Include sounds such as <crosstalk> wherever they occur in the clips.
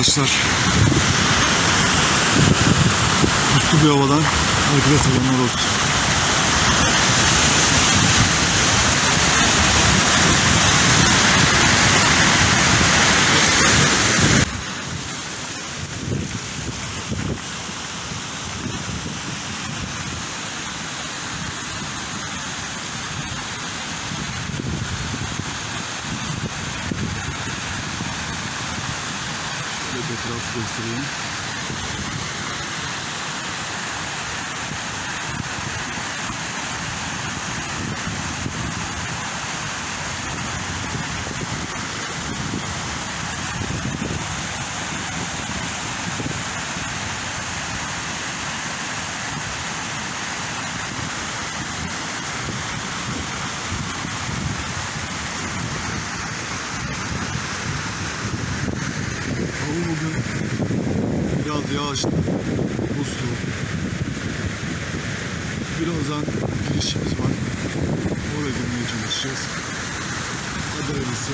Arkadaşlar. Puslu bir havadan herkese selamlar olsun. Şöyle bir etrafı göstereyim. Yağışlı, buzlu. Birazdan girişimiz var. Oraya girmeye çalışacağız. Hayırlısı.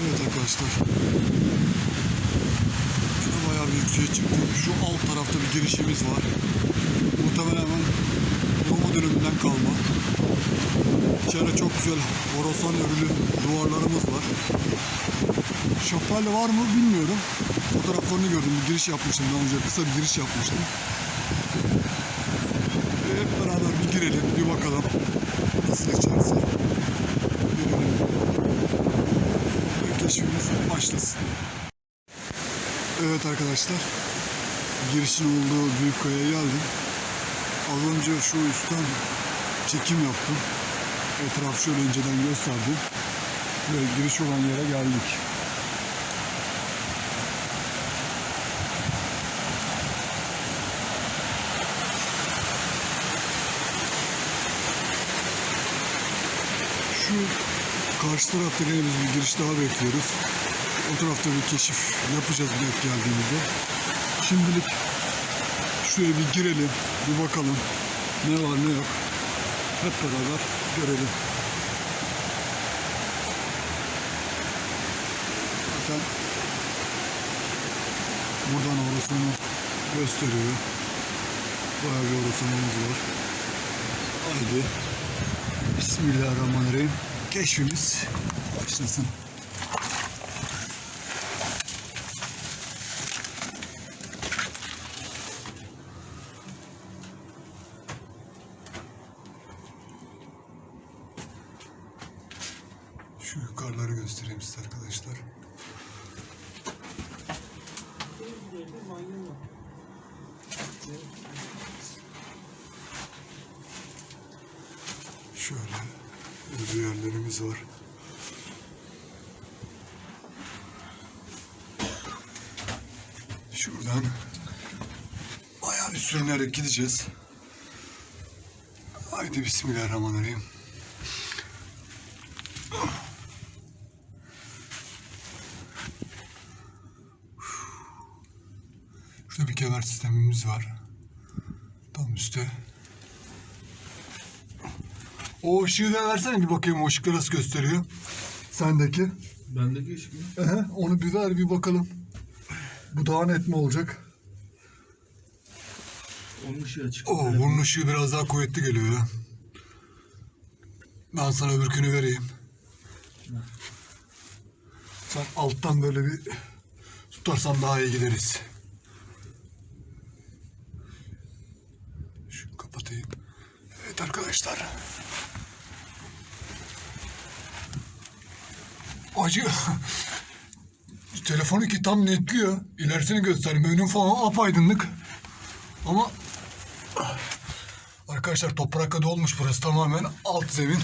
Evet arkadaşlar. Şurada bayağı bir yükseğe çıktım. Şu alt tarafta bir girişimiz var. Kalma. İçeride çok güzel horasan örülü duvarlarımız var. Şapelle var mı bilmiyorum. Fotoğraflarını gördüm. Bir giriş yapmıştım daha önce. Kısa bir giriş yapmıştım. Ve hep beraber bir girelim, bir bakalım. Nasıl içerisi. Girelim. Ve keşfimiz başlasın. Evet arkadaşlar. Girişin olduğu büyük kayaya geldim. Az önce şu üstten çekim yaptım. Etrafı şöyle inceden gösterdim. Ve giriş olan yere geldik. Şu karşı tarafta gene biz bir giriş daha bekliyoruz. O tarafta bir keşif yapacağız denk geldiğimizde. Şimdilik şuraya bir girelim, bir bakalım ne var ne yok. Hep beraber görelim. Zaten buradan orasını gösteriyor. Bayağı bir orasımız var. Haydi. Bismillahirrahmanirrahim. Keşfimiz başlasın. Şu yukarıları göstereyim size arkadaşlar. Şöyle bir yerlerimiz var. Şuradan bayağı bir sürünerek gideceğiz. Haydi Bismillahirrahmanirrahim. Kemer sistemimiz var. Tam üstte. O ışığı da versene bir bakayım o ışıkları nasıl gösteriyor. Sendeki. Bendeki iş mi? Ehe, onu bir ver bir bakalım. Bu daha net mi olacak? Onun ışığı açık. Oo, bunun ışığı biraz daha kuvvetli geliyor ya. Ben sana öbürkünü vereyim. Sen alttan böyle bir tutarsan daha iyi gideriz. Evet arkadaşlar. Acı. <laughs> Telefonu ki tam netliyor. İlerisini göstereyim. Önüm falan apaydınlık. Ama Arkadaşlar toprakla dolmuş burası tamamen alt zemin.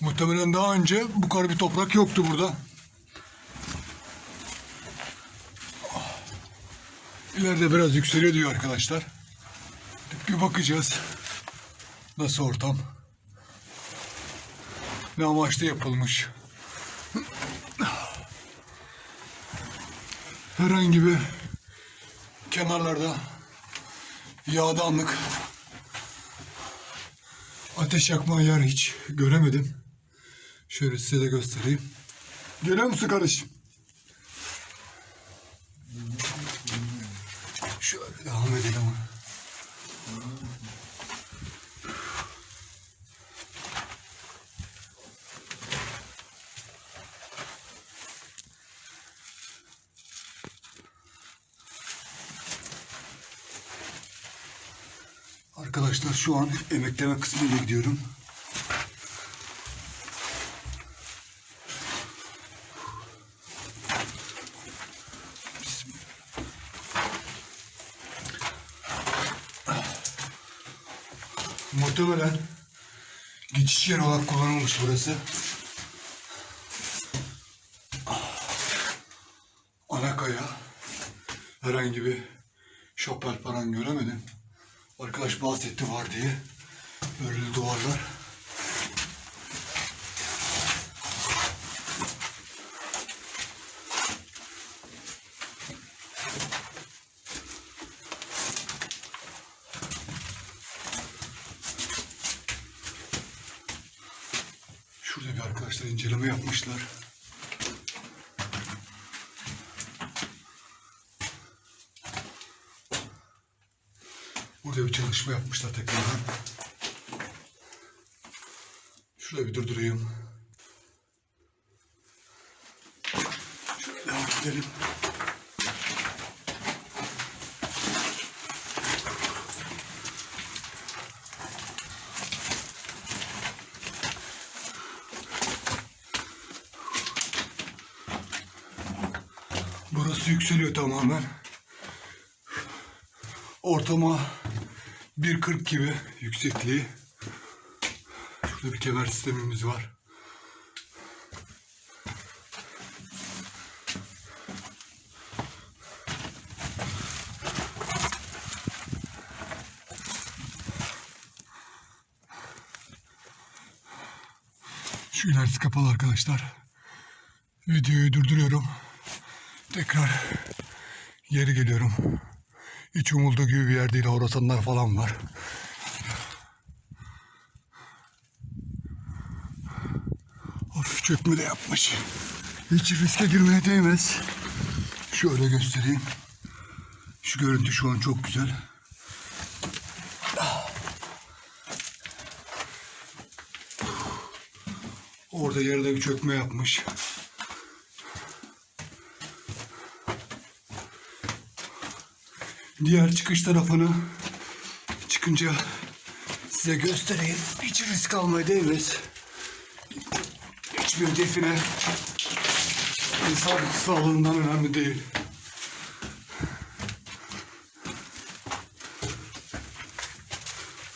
Muhtemelen daha önce bu kadar bir toprak yoktu burada. İleride biraz yükseliyor diyor arkadaşlar. Bir bakacağız. Nasıl ortam? Ne amaçla yapılmış? Herhangi bir kenarlarda Yağdanlık. Ateş yakma yer hiç göremedim. Şöyle size de göstereyim. Geliyor musun kardeşim? Şöyle devam edelim. Arkadaşlar şu an emekleme kısmıyla gidiyorum. Muhtemelen geçiş yeri olarak kullanılmış burası. Ana kaya. Herhangi bir şopel falan göremedim. Arkadaş bahsetti var diye. Örülü duvarlar. Şurada bir arkadaşlar inceleme yapmışlar. Burada bir çalışma yapmışlar tekrardan. Şurada bir durdurayım. Şöyle devam edelim. Burası yükseliyor tamamen. Ortama 1.40 gibi yüksekliği. Şurada bir kemer sistemimiz var. Şu ilerisi kapalı arkadaşlar. Videoyu durduruyorum. Tekrar geri geliyorum. Hiç umulduğu gibi bir yer değil. Horasanlar falan var. Hafif çökme de yapmış. Hiç riske girmeye değmez. Şöyle göstereyim. Şu görüntü şu an çok güzel. Orada yerde bir çökme yapmış. Diğer çıkış tarafını çıkınca size göstereyim. Hiç risk almaya değmez. Hiçbir define insan sağlığından önemli değil.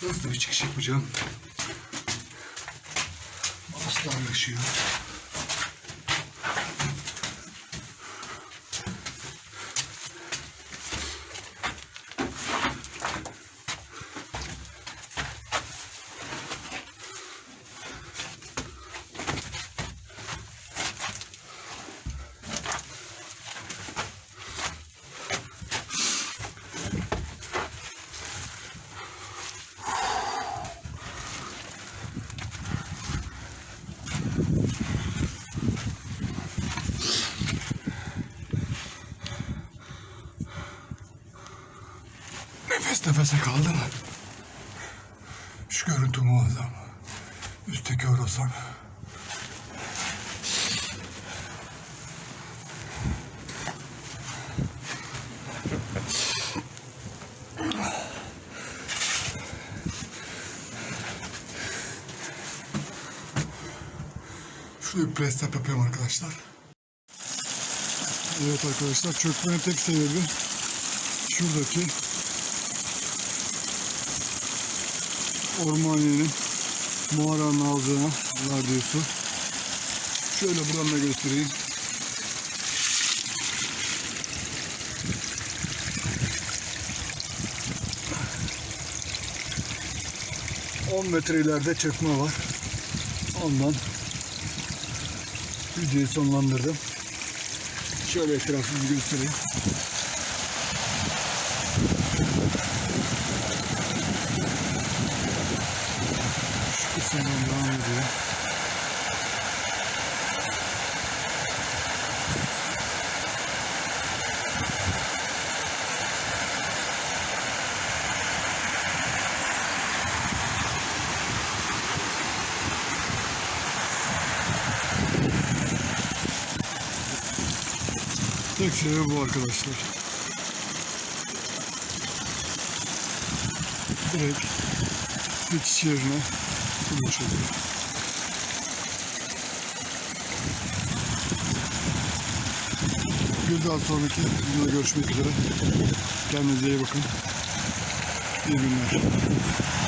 Hızlı bir çıkış yapacağım. Aslan yaşıyor. Nefes nefese kaldım. Şu görüntü muazzam. Üstteki orasan. Şurada bir press up yapıyorum arkadaşlar. Evet arkadaşlar çökmenin tek sebebi şuradaki Ormaniye'nin mağaranın ağzına radyosu. Şöyle buradan da göstereyim. On metre ileride çökme var. Ondan videoyu sonlandırdım. Şöyle etrafını göstereyim. Sebebi bu arkadaşlar. Direkt geçiş yerine ulaşılıyor. Bir daha sonraki videoda görüşmek üzere. Kendinize iyi bakın. İyi günler.